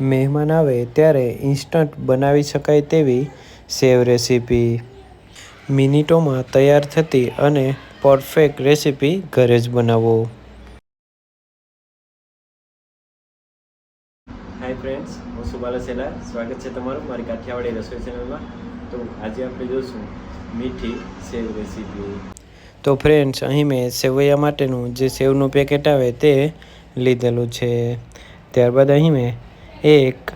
મહેમાન આવે ત્યારે ઇન્સ્ટન્ટ બનાવી શકાય તેવી સેવ રેસીપી. મિનિટોમાં તૈયાર થતી અને પરફેક્ટ રેસીપી ઘરે જ બનાવો. હાય ફ્રેન્ડ્સ હું સુબાલા સેલા. સ્વાગત છે તમારું મારી કાઠિયાવાડી રસોઈ ચેનલમાં તો આજે આપણે જોઈશું મીઠી સેવ રેસીપી. તો ફ્રેન્ડ્સ અહીં મેં સેવૈયા માટેનું જે સેવનું પેકેટ આવે તે લીધેલું છે. ત્યારબાદ અહીં મેં એક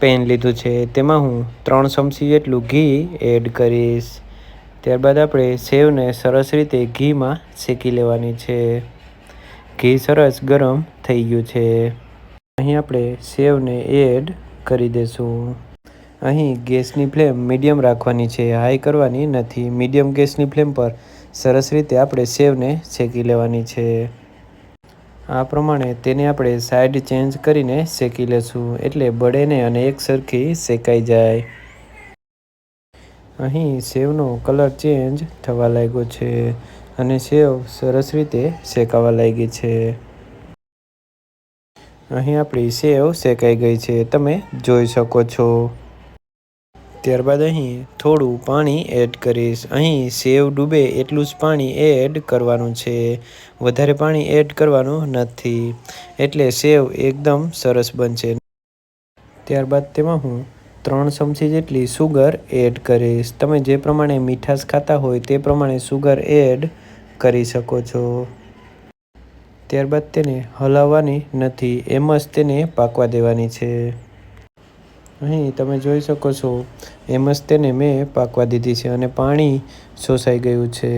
પેન લીધું છે. તેમાં હું ત્રણ ચમચી જેટલું ઘી એડ કરીશ. ત્યારબાદ આપણે સેવને સરસ રીતે ઘીમાં શેકી લેવાની છે. ઘી સરસ ગરમ થઈ ગયું છે. અહીં આપણે સેવને એડ કરી દઈશું અહીં ગેસની ફ્લેમ મીડિયમ રાખવાની છે. હાઈ કરવાની નથી. મીડિયમ ગેસની ફ્લેમ પર સરસ રીતે આપણે સેવને શેકી લેવાની છે. આ પ્રમાણે તેને આપણે સાઈડ ચેન્જ કરીને શેકી લેશું. એટલે બળેને અને એક સરખી શેકાઈ જાય. અહીં સેવનો કલર ચેન્જ થવા લાગ્યો છે અને સેવ સરસ રીતે શેકાવા લાગી છે. અહીં આપણી સેવ શેકાઈ ગઈ છે. તમે જોઈ શકો છો. ત્યારબાદ અહીં થોડું પાણી એડ કરીશ. અહીં સેવ ડૂબે એટલું જ પાણી એડ કરવાનું છે. વધારે પાણી એડ કરવાનું નથી. એટલે સેવ એકદમ સરસ બનશે. ત્યારબાદ તેમાં હું ત્રણ ચમચી જેટલી સુગર એડ કરીશ. તમે જે પ્રમાણે મીઠાશ ખાતા હોય તે પ્રમાણે સુગર એડ કરી શકો છો. ત્યારબાદ તેને હલાવવાની નથી. એમ જ તેને પાકવા દેવાની છે. અહીં તમે જોઈ શકો છો, એમ જ તેને મેં પાકવા દીધી છે અને પાણી શોષાઈ ગયું છે.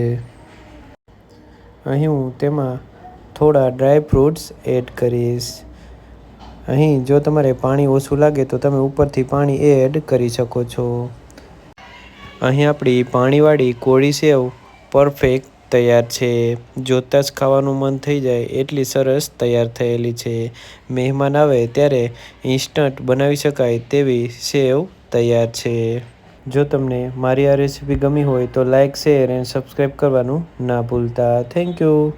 અહીં હું તેમાં થોડા ડ્રાય ફ્રૂટ્સ એડ કરીશ. અહીં જો તમારે પાણી ઓછું લાગે તો તમે ઉપરથી પાણી એડ કરી શકો છો. અહીં આપણી પાણીવાળી કોળી સેવ પરફેક્ટ તૈયાર છે. જોતાં જ ખાવાનું મન થઈ જાય એટલી સરસ તૈયાર થયેલી છે. મહેમાન આવે ત્યારે ઇન્સ્ટન્ટ બનાવી શકાય તેવી સેવ તૈયાર છે. જો તમને મારી આ રેસીપી ગમી હોય તો લાઇક શેર એન્ડ સબસ્ક્રાઈબ કરવાનું ના ભૂલતા. Thank you